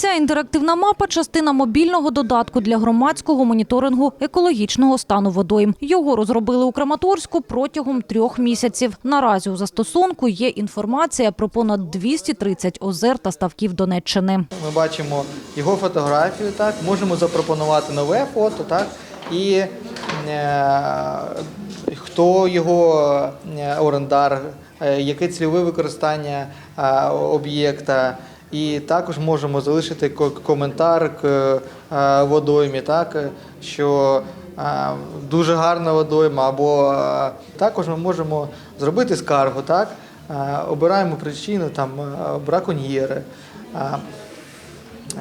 Ця інтерактивна мапа частина мобільного додатку для громадського моніторингу екологічного стану водойм. Його розробили у Краматорську протягом трьох місяців. Наразі у застосунку є інформація про понад 230 озер та ставків Донеччини. Ми бачимо його фотографію, так можемо запропонувати нове фото, так і е, хто його е, орендар, е, яке цільове використання е, об'єкта. І також можемо залишити ко- коментар к е, водоймі, так е, що е, дуже гарна водойма, або також ми можемо зробити скаргу, так обираємо причину там браконьєри.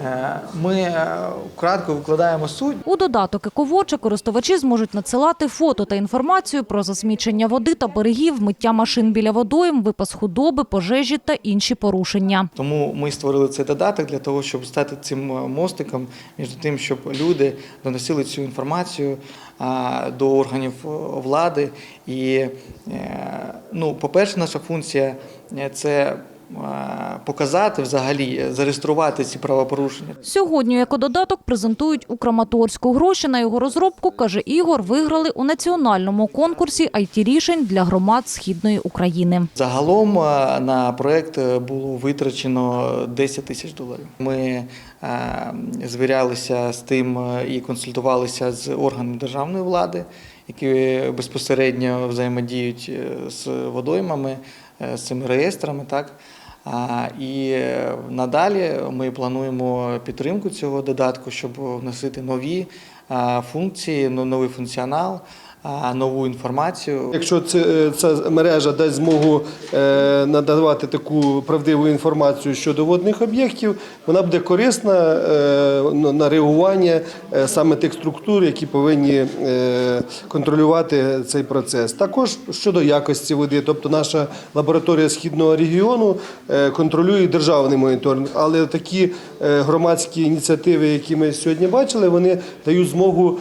Е, Ми е, кратко викладаємо суть. У додаток «Ековоча» користувачі зможуть надсилати фото та інформацію про засмічення води та берегів, миття машин біля водойм, випас худоби, пожежі та інші порушення. Тому ми створили цей додаток для того, щоб стати цим е, мостиком між тим, щоб люди доносили цю інформацію до органів влади. І, ну, по-перше, наша функція це показати взагалі, е, зареєструвати ці правопорушення. Сьогодні екододаток презентують у Краматорську. Гроші на його розробку, каже Ігор, виграли у національному конкурсі IT-рішень для громад Східної України. Загалом е, на проект е, було витрачено 10 тисяч доларів. Ми е, звірялися з тим е, і консультувалися з органами державної влади, які безпосередньо взаємодіють е, з водоймами, е, з цими реєстрами. Так? І е, надалі ми плануємо підтримку цього додатку, щоб вносити нові е, функції, но- новий функціонал, нову інформацію. Якщо це, е, ця мережа дасть змогу е, надавати таку правдиву інформацію щодо водних об'єктів, вона буде корисна е, ну, на реагування саме тих структур, які повинні контролювати цей процес. Також щодо якості води, тобто наша лабораторія східного регіону контролює державний моніторинг, але такі громадські ініціативи, які ми сьогодні бачили, вони дають змогу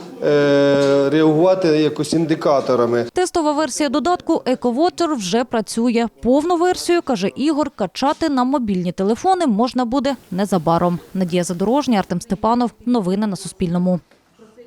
реагувати якось індикаторами. Тестова версія додатку «Ековотер» вже працює. Повну версію, каже Ігор, качати на мобільні телефони можна буде незабаром. Надія Задорожня, Артем Степанов. Новини на Суспільному.